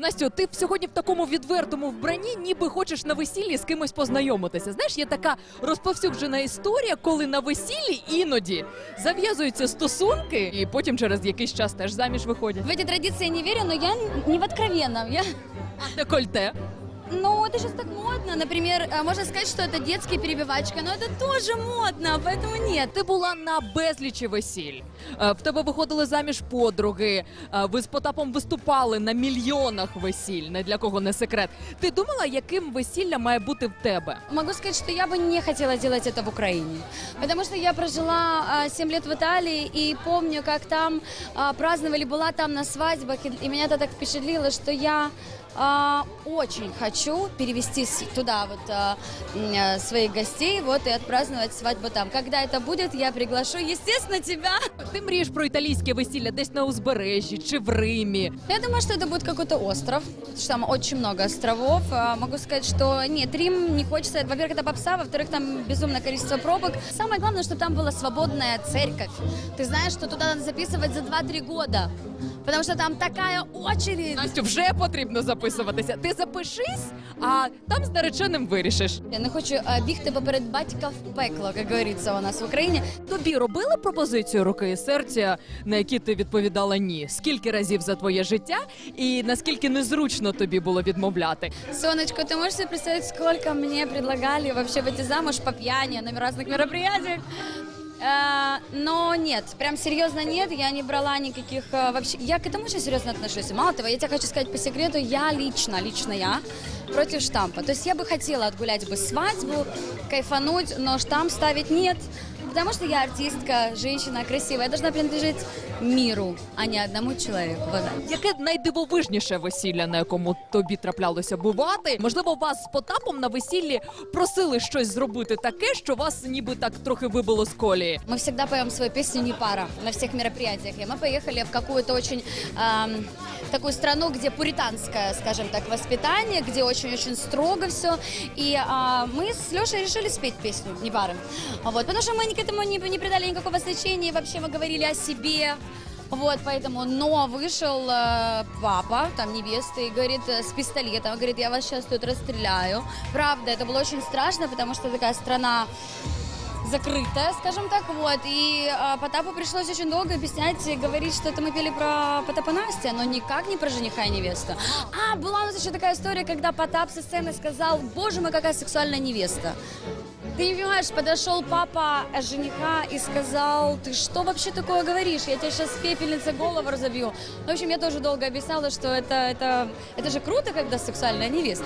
Настю, ти сьогодні в такому відвертому вбранні, ніби хочеш на весіллі з кимось познайомитися. Знаєш, є така розповсюджена історія, коли на весіллі іноді зав'язуються стосунки, і потім через якийсь час теж заміж виходять. В эти традиции я не верю, но я не в откровенном. Я... А декольте. Ну, это сейчас так модно. Например, э, можно сказать, что это детские перебивачка, но это тоже модно, поэтому нет. Ти була на безлічі весіль. Е, В тебе виходили заміж подруги. е, Ви з Потапом виступали на мільйонах весіль. Не для кого не секрет. Ти думала, яким весілля має бути в тебе? Могу сказать, что я бы не хотела делать это в Украине. Потому что я прожила а, 7 лет в Италии и помню, как там а, праздновали, была там на свадьбах, и, и меня это так впечатлило, что я а, очень хочу перевести с- туда вот а, м, а, своих гостей вот и отпраздновать свадьбу там. Когда это будет, я приглашу, естественно, тебя. Ти мрієш про італійське весілля десь на узбережжі чи в Римі. Я думаю, что это будет какой-то остров, потому что там очень много островов. А, Могу сказать, что нет, Рим не хочется. Во-первых, это попса, во-вторых, там безумное количество пробок. Самое главное, что там была свободная церковь. Ты знаешь, что туда надо записывать за 2-3 года, потому что там такая очередь. Настю, вже потрібно записуватися. Ти запишись, а там з нареченим вирішиш. Я не хочу а, бігти поперед батька в пекло, як говориться у нас в Україні. Тобі робили пропозицію руки і серця, на які ти відповідала ні? Скільки разів за твоє життя, і наскільки незручно тобі було відмовляти? Сонечко, ты можешь себе представить, сколько мне предлагали вообще выйти замуж по пьяни на разных мероприятиях? Э, Но нет, прям серьезно нет, я не брала никаких э, вообще. Я к этому очень серьезно отношусь. Мало того, я тебе хочу сказать по секрету, я лично, лично я против штампа. То есть я бы хотела отгулять бы свадьбу, кайфануть, но штамп ставить нет. Потому что я артистка, женщина красивая, я должна принадлежать миру, а не одному человеку. Вот так. Яке найдивовижніше весілля, на якому тобі траплялося бувати? Можливо, вас з Потапом на весіллі просили щось зробити таке, що вас ніби так трохи вибило з колії. Мы всегда поем свою песню «Не пара» на всех мероприятиях. И мы поехали в какую-то очень эм, такую страну, где пуританское, скажем так, воспитание, где очень-очень строго все. И а, мы с Лешей решили спеть песню «Не пара». Вот, потому что мы ни к этому не, не придали никакого значения. Вообще мы говорили о себе. Вот, поэтому, но вышел э, папа, там невесты, и говорит, э, с пистолетом, говорит, я вас сейчас тут расстреляю. Правда, это было очень страшно, потому что такая страна закрытая, скажем так, вот. И э, Потапу пришлось очень долго объяснять и говорить, что это мы пели про Потапа Настя, но никак не про жениха и невесту. А, была у нас еще такая история, когда Потап со сцены сказал, боже мой, какая сексуальная невеста. Ты не понимаешь, подошел папа э, жениха и сказал, ты что вообще такое говоришь? Я тебе сейчас пепельница голову разобью. В общем, я тоже долго объясняла, что это, это, это же круто, когда сексуальная невеста.